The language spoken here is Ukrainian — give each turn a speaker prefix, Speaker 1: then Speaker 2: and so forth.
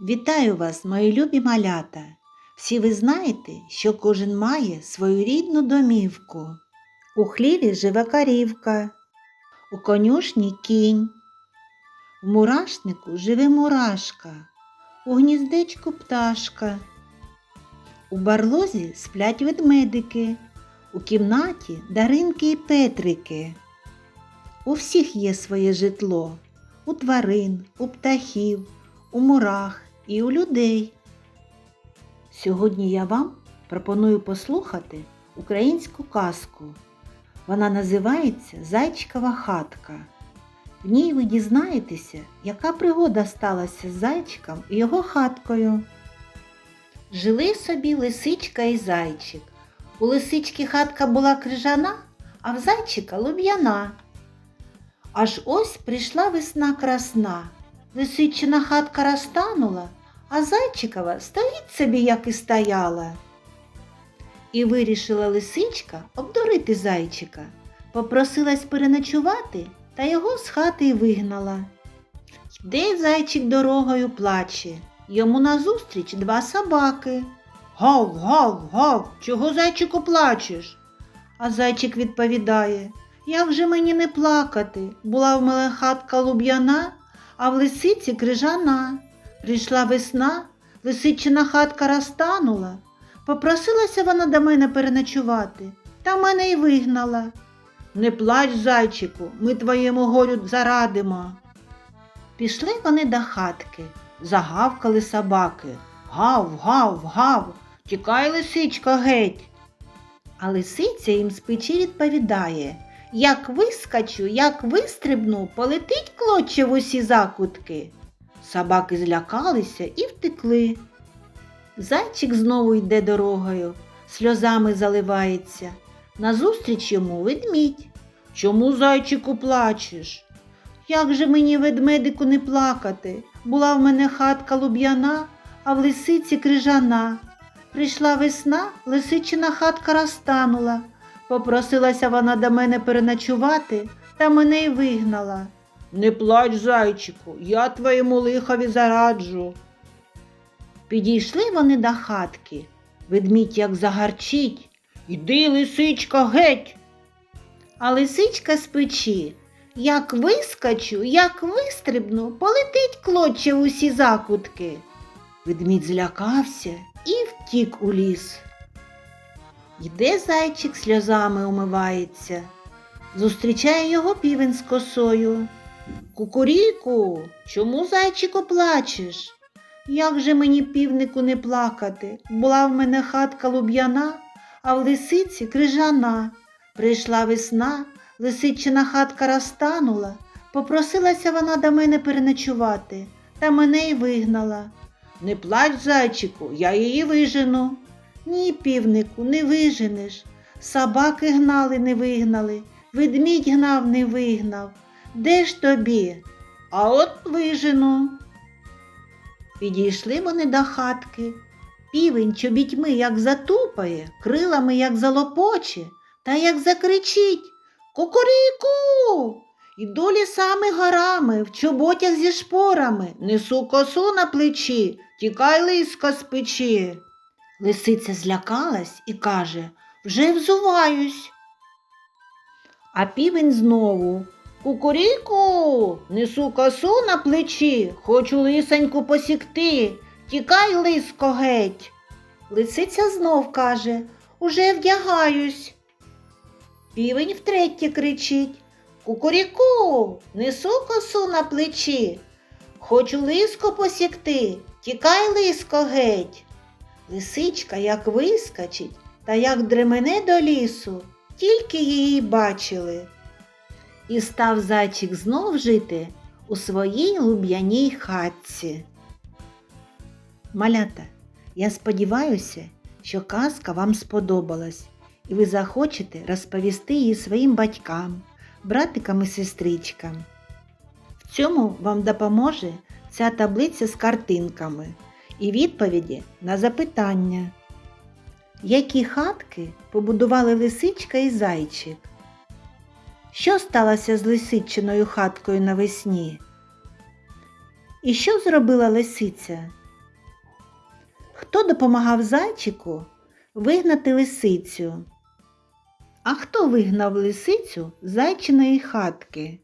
Speaker 1: Вітаю вас, мої любі малята! Всі ви знаєте, що кожен має свою рідну домівку. У хліві живе корівка, у конюшні кінь, в мурашнику живе мурашка, у гніздечку пташка. У барлозі сплять ведмедики, у кімнаті даринки і петрики. У всіх є своє житло, у тварин, у птахів, у мурах і у людей. Сьогодні я вам пропоную послухати українську казку. Вона називається Зайчикова хатка. В ній ви дізнаєтеся, яка пригода сталася з зайчиком і його хаткою. Жили собі лисичка і зайчик. У лисички хатка була крижана, а в зайчика луб'яна. Аж ось прийшла весна красна. Лисичина хатка розтанула, а зайчикова стоїть собі, як і стояла. І вирішила лисичка обдурити зайчика, попросилась переночувати та його з хати й вигнала. Йде зайчик дорогою плаче, йому назустріч два собаки. Гав, гав, гав, чого зайчику плачеш? А зайчик відповідає, як же мені не плакати? Була в мене хатка луб'яна, а в лисиці крижана. Прийшла весна, лисичина хатка розтанула. Попросилася вона до мене переночувати, та мене й вигнала. Не плач, зайчику, ми твоєму горю зарадимо. Пішли вони до хатки, загавкали собаки. Гав, гав, гав, тікай, лисичко, геть. А лисиця їм з печі відповідає як вискочу, як вистрибну, полетить клоче в усі закутки. Собаки злякалися і втекли. Зайчик знову йде дорогою, сльозами заливається. Назустріч йому ведмідь. Чому, зайчику, плачеш? Як же мені, ведмедику, не плакати? Була в мене хатка луб'яна, а в лисиці крижана. Прийшла весна, лисичина хатка розтанула. Попросилася вона до мене переночувати, та мене й вигнала. Не плач, зайчику, я твоєму лихові зараджу. Підійшли вони до хатки. Ведмідь як загарчить. Іди, лисичка, геть. А лисичка з печі. Як вискочу, як вистрибну, полетить клоче усі закутки. Ведмідь злякався і втік у ліс. Йде зайчик сльозами умивається. Зустрічає його півень з косою. Кукуріку, чому, зайчику, плачеш? Як же мені, півнику, не плакати? Була в мене хатка луб'яна, а в лисиці крижана. Прийшла весна, лисичина хатка розтанула. Попросилася вона до мене переночувати, та мене й вигнала. Не плач, зайчику, я її вижену. Ні, півнику, не виженеш. Собаки гнали, не вигнали, ведмідь гнав, не вигнав. Де ж тобі? А от вижену. Підійшли вони до хатки. Півень чобітьми як затупає, крилами як залопоче, та як закричить Кукуріку. Іду лісами горами, в чоботях зі шпорами, несу косу на плечі, тікай лиска з печі. Лисиця злякалась і каже Вже взуваюсь. А півень знову Кукуріку, несу косу на плечі, хочу лисеньку посікти, тікай, лиско, геть. Лисиця знов каже Уже вдягаюсь. Півень втретє кричить Кукуріку, несу косу на плечі, хочу лиско посікти, тікай, лиско, геть. Лисичка як вискочить та як дремене до лісу, тільки її бачили. І став зайчик знов жити у своїй луб'яній хатці. Малята, я сподіваюся, що казка вам сподобалась, і ви захочете розповісти її своїм батькам, братикам і сестричкам. В цьому вам допоможе ця таблиця з картинками і відповіді на запитання. Які хатки побудували лисичка і зайчик? Що сталося з лисичиною хаткою навесні? І що зробила лисиця, Хто допомагав зайчику вигнати лисицю? А хто вигнав лисицю з зайчиної хатки?